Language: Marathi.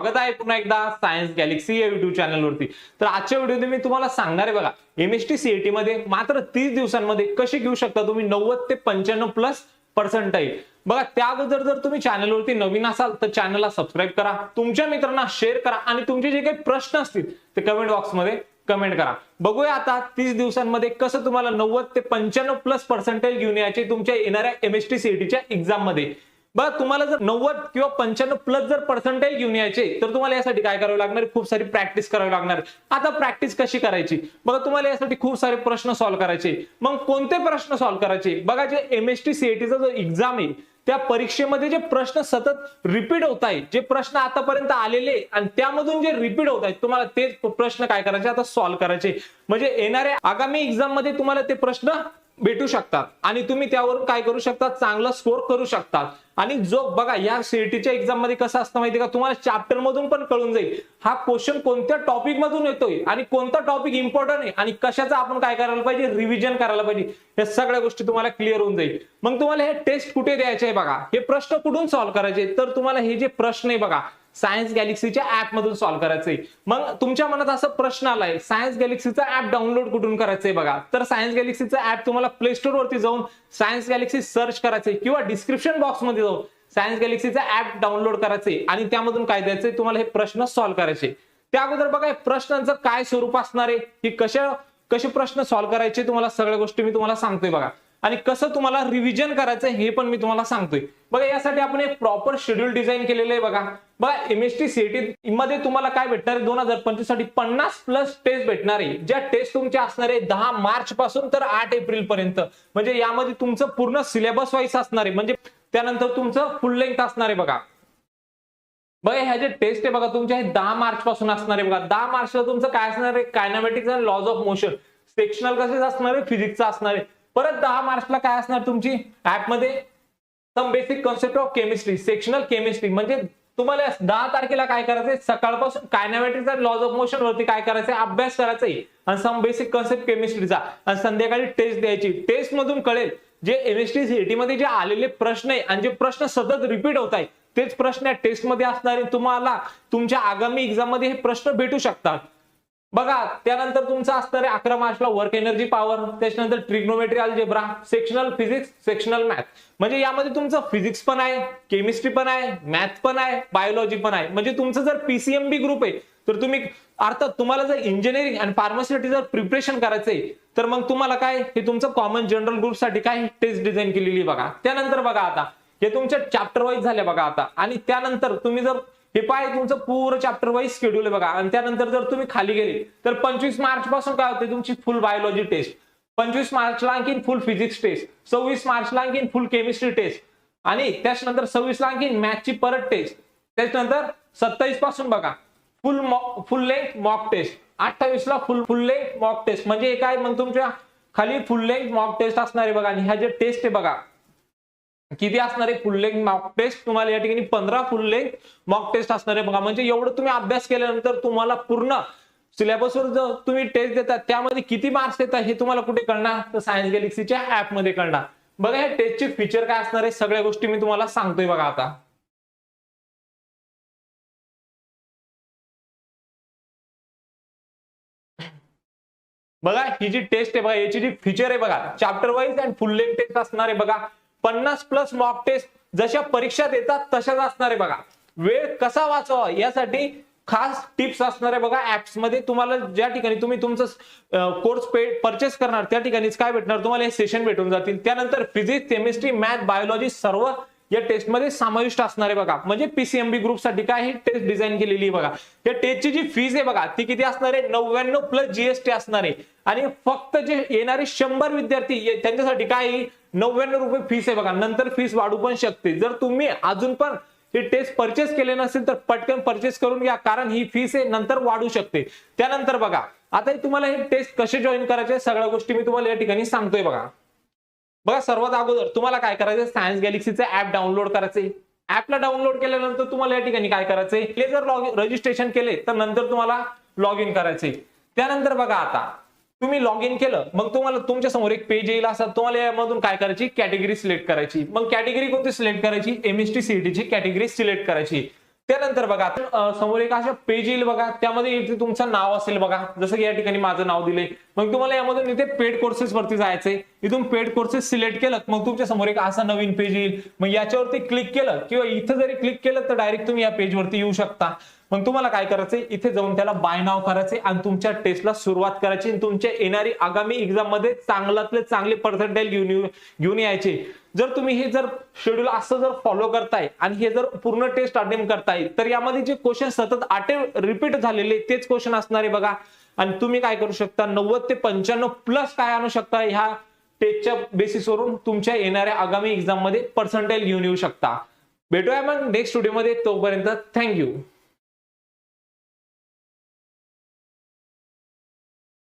स्वागत आहे पुन्हा एकदा सायन्स गॅलेक्सी या युट्यूब चॅनलवरती तर आजच्या व्हिडिओमध्ये मी तुम्हाला सांगणार आहे बघा एमएसटी सीएटी मध्ये मात्र तीस दिवसांमध्ये कसे घेऊ शकता तुम्ही? नव्वद ते पंच्याण्णव प्लस पर्सेंटाईल बघा त्या अगोदर जर तुम्ही चॅनलवरती नवीन असाल तर चॅनलला सबस्क्राईब करा. तुमच्या मित्रांना शेअर करा आणि तुमचे जे काही प्रश्न असतील ते कमेंट बॉक्समध्ये कमेंट करा. बघूया आता तीस दिवसांमध्ये कसं तुम्हाला नव्वद ते पंच्याण्णव प्लस पर्सेंटेज घेऊन यायचे तुमच्या येणाऱ्या एमएसटी सीईटीच्या एक्झाममध्ये. बघा तुम्हाला जर नव्वद किंवा पंच्याण्णव प्लस जर पर्सेंटेज घेऊन यायचे तर तुम्हाला यासाठी काय करावं लागणार? खूप सारी प्रॅक्टिस करावी लागणार. आता प्रॅक्टिस कशी करायची? बघा तुम्हाला यासाठी खूप सारे प्रश्न सॉल्व्ह करायचे. मग कोणते प्रश्न सॉल्व्ह करायचे? बघा जे एमएसटी सीएटीचा जो एक्झाम आहे त्या परीक्षेमध्ये जे प्रश्न सतत रिपीट होत आहेत जे प्रश्न आतापर्यंत आलेले आणि त्यामधून जे रिपीट होत आहेत तुम्हाला तेच प्रश्न काय करायचे? आता सॉल्व्ह करायचे. म्हणजे येणाऱ्या आगामी एक्झाममध्ये तुम्हाला ते प्रश्न भेटू शकतात. आणि तुम्ही त्यावरून काय करू शकता चांगला स्कोर करू शकतात. आणि जो बघा या सीईटीच्या एक्झाममध्ये कसं असतं माहिती का? तुम्हाला चॅप्टर मधून पण कळून जाईल. हा क्वेश्चन कोणत्या टॉपिक मधून येतोय? आणि कोणता टॉपिक इम्पॉर्टंट आहे? आणि कशाचा आपण काय करायला पाहिजे? रिव्हिजन करायला पाहिजे. या सगळ्या गोष्टी तुम्हाला क्लिअर होऊन जाईल. मग तुम्हाला हे टेस्ट कुठे द्यायचे आहे बघा? हे प्रश्न कुठून सॉल्व्ह करायचे? तर तुम्हाला हे जे प्रश्न आहे बघा सायन्स गॅलेक्सीच्या ऍप मधून सॉल्व्ह करायचंय. मग तुमच्या मनात असं प्रश्न आलाय सायन्स गॅलेक्सीचा ऍप डाउनलोड कुठून करायचंय बघा. तर सायन्स गॅलेक्सीचा ऍप तुम्हाला प्ले स्टोर वरती जाऊन सायन्स गॅलेक्सी सर्च करायचंय किंवा डिस्क्रिप्शन बॉक्समध्ये जाऊन सायन्स गॅलेक्सीचा ऍप डाउनलोड करायचंय आणि त्यामधून काय द्यायचंय तुम्हाला हे प्रश्न सॉल्व्ह करायचे. त्या अगोदर बघा प्रश्नांचं काय स्वरूप असणार आहे की कशा कसे प्रश्न सॉल्व्ह करायचे तुम्हाला सगळ्या गोष्टी मी तुम्हाला सांगतोय बघा. आणि कसं तुम्हाला रिव्हिजन करायचं हे पण मी तुम्हाला सांगतोय. बघा यासाठी आपण एक प्रॉपर शेड्यूल डिझाईन केलेलं आहे बघा. बघा एमएसटी सीएटी मध्ये तुम्हाला काय भेटणार आहे? दोन हजार पंचवीससाठी पन्नास प्लस टेस्ट भेटणार आहे. ज्या टेस्ट तुमच्या असणार आहे दहा मार्च पासून तर आठ एप्रिल पर्यंत. म्हणजे यामध्ये तुमचं पूर्ण सिलेबस वाईज असणार आहे. म्हणजे त्यानंतर तुमचं फुल लेंथ असणार आहे बघा. बघा ह्या जे टेस्ट आहे बघा तुमच्या हे दहा मार्च पासून असणार आहे बघा. दहा मार्चला तुमचं काय असणार आहे? Kinematics and laws of motion sectional कसे असणार आहे? फिजिक्सचा असणार आहे. परत दहा मार्चला काय असणार तुमची? ऍपमध्ये some basic concept of chemistry sectional chemistry म्हणजे तुम्हाला दहा तारखेला काय करायचंय? सकाळपासून कायनामेटिक्स लॉज ऑफ मोशन वरती काय करायचंय? अभ्यास करायचा आहे आणि सम बेसिक कॉन्सेप्ट केमिस्ट्रीचा आणि संध्याकाळी टेस्ट द्यायची. टेस्ट मधून कळेल जे एमएसटी सीईटी मध्ये जे आलेले प्रश्न आहे आणि जे प्रश्न सतत रिपीट होत आहेत तेच प्रश्न या टेस्टमध्ये असणारे तुम्हाला तुमच्या आगामी एक्झाममध्ये हे प्रश्न भेटू शकतात. बघा त्यानंतर तुमचं असणार आहे अकरा मार्चला वर्क एनर्जी पॉवर त्याच्यानंतर trigonometry algebra sectional physics sectional math म्हणजे यामध्ये तुमचं फिजिक्स पण आहे केमिस्ट्री पण आहे मॅथ पण आहे बायोलॉजी पण आहे. म्हणजे तुमचं जर पीसीएमबी ग्रुप आहे तर तुम्ही अर्थात तुम्हाला जर इंजिनिअरिंग आणि फार्मसीसाठी जर प्रिपरेशन करायचं आहे तर मग तुम्हाला काय हे तुमचं कॉमन जनरल ग्रुपसाठी काय टेस्ट डिझाईन केलेली बघा. त्यानंतर बघा आता हे तुमच्या चॅप्टर वाईज झाले बघा आता. आणि त्यानंतर तुम्ही जर हे पाय तुमचं पूर्ण चॅप्टर वाईज शेड्यूल आहे बघा. आणि त्यानंतर जर तुम्ही खाली गेले तर पंचवीस मार्च पासून काय होते तुमची फुल बायोलॉजी टेस्ट पंचवीस मार्चला आणखीन फुल फिजिक्स टेस्ट सव्वीस मार्चला आणखीन फुल केमिस्ट्री टेस्ट आणि त्याच्यानंतर सव्वीसला आणखीन मॅथची परत टेस्ट त्याच्यानंतर सत्तावीसपासून बघा full full length mock test अठ्ठावीसला full full length mock test म्हणजे काय मग तुमच्या? खाली फुल लेंथ मॉक टेस्ट असणार आहे बघा. आणि ह्या जे टेस्ट आहे बघा किती असणार आहे फुल लेंथ मॉक टेस्ट तुम्हाला या ठिकाणी पंधरा फुल लेंथ मॉक टेस्ट असणार आहे बघा. म्हणजे एवढं तुम्ही अभ्यास केल्यानंतर तुम्हाला पूर्ण सिलेबसवर जर तुम्ही टेस्ट देतात त्यामध्ये किती मार्क्स देतात हे तुम्हाला कुठे कळणार? तर सायन्स गॅलेक्सीच्या ऍपमध्ये कळणार. बघा या टेस्टचे फीचर काय असणार आहे? सगळ्या गोष्टी मी तुम्हाला सांगतोय बघा आता. बघा ही जी टेस्ट आहे बघा याची जी फीचर आहे बघा chapter wise and full length test असणार आहे बघा. पन्नास प्लस मॉक टेस्ट जशा परीक्षा देतात तशाच असणार आहे बघा. वेळ कसा वाचवा यासाठी खास टिप्स असणार आहे बघा ऍप्समध्ये. तुम्हाला ज्या ठिकाणी तुम्ही तुमचं कोर्स पेड परचेस करणार त्या ठिकाणीच काय भेटणार? तुम्हाला हे सेशन भेटून जातील. त्यानंतर फिजिक्स केमिस्ट्री मॅथ बायोलॉजी सर्व या टेस्टमध्ये समाविष्ट असणार आहे बघा. म्हणजे पीसीएमबी ग्रुपसाठी काय ही टेस्ट डिझाईन केलेली आहे बघा. या टेस्टची जी फीज आहे बघा ती किती असणार आहे? नव्याण्णव प्लस जीएसटी असणार आहे. आणि फक्त जे येणारे शंभर विद्यार्थी त्यांच्यासाठी काय नव्याण्णव रुपये फीस आहे बघा. नंतर फीस वाढू पण शकते. जर तुम्ही अजून पण हे टेस्ट परचेस केले नसेल तर पटकन परचेस करून घ्या. कारण ही फीस आहे नंतर वाढू शकते. त्यानंतर बघा. आता तुम्हाला हे टेस्ट कसे जॉईन करायचे सगळ्या गोष्टी मी तुम्हाला या ठिकाणी सांगतोय बघा. बघा सर्वात अगोदर तुम्हाला काय करायचं सायन्स गॅलेक्सीचं ऍप डाउनलोड करायचं ऍपला डाउनलोड केल्यानंतर तुम्हाला या ठिकाणी काय करायचंय? हे जर लॉग रजिस्ट्रेशन केले तर नंतर तुम्हाला लॉग इन करायचंय. त्यानंतर बघा आता तुम्ही लॉग इन केलं मग तुम्हाला तुमच्यासमोर एक पेज येईल असं. तुम्हाला यामधून काय करायची? कॅटेगरी सिलेक्ट करायची. मग कॅटेगरी कोणती सिलेक्ट करायची? एमएसटी सीईटीची कॅटेगरी सिलेक्ट करायची. त्यानंतर बघा समोर एक अशा पेज येईल बघा. त्यामध्ये इथे तुमचं नाव असेल बघा. जसं की या ठिकाणी माझं नाव दिले मग तुम्हाला यामधून इथे पेड कोर्सेस वरती जायचंय. इथून पेड कोर्सेस सिलेक्ट केलं मग तुमच्यासमोर एक असा नवीन पेज येईल. मग याच्यावरती क्लिक केलं किंवा इथं जरी क्लिक केलं तर डायरेक्ट तुम्ही या पेजवरती येऊ शकता. मग तुम्हाला काय करायचंय? इथे जाऊन त्याला बाय नाव करायचे आणि तुमच्या टेस्टला सुरुवात करायची आणि तुमच्या येणारी आगामी एक्झाममध्ये चांगल्यातले चांगले पर्सेंटेज घेऊन घेऊन यायचे. जर तुम्ही हे जर शेड्यूल असं जर फॉलो करताय आणि हे जर पूर्ण टेस्ट अटेम्प करताय तर यामध्ये जे क्वेश्चन सतत अटेम्प रिपीट झालेले तेच क्वेश्चन असणारे बघा. आणि तुम्ही काय करू शकता? नव्वद ते पंच्याण्णव प्लस काय आणू शकता? ह्या टेस्टच्या बेसिसवरून तुमच्या येणाऱ्या आगामी एक्झाममध्ये घेऊन येऊ शकता. भेटूया मग नेक्स्ट व्हिडिओमध्ये तोपर्यंत थँक्यू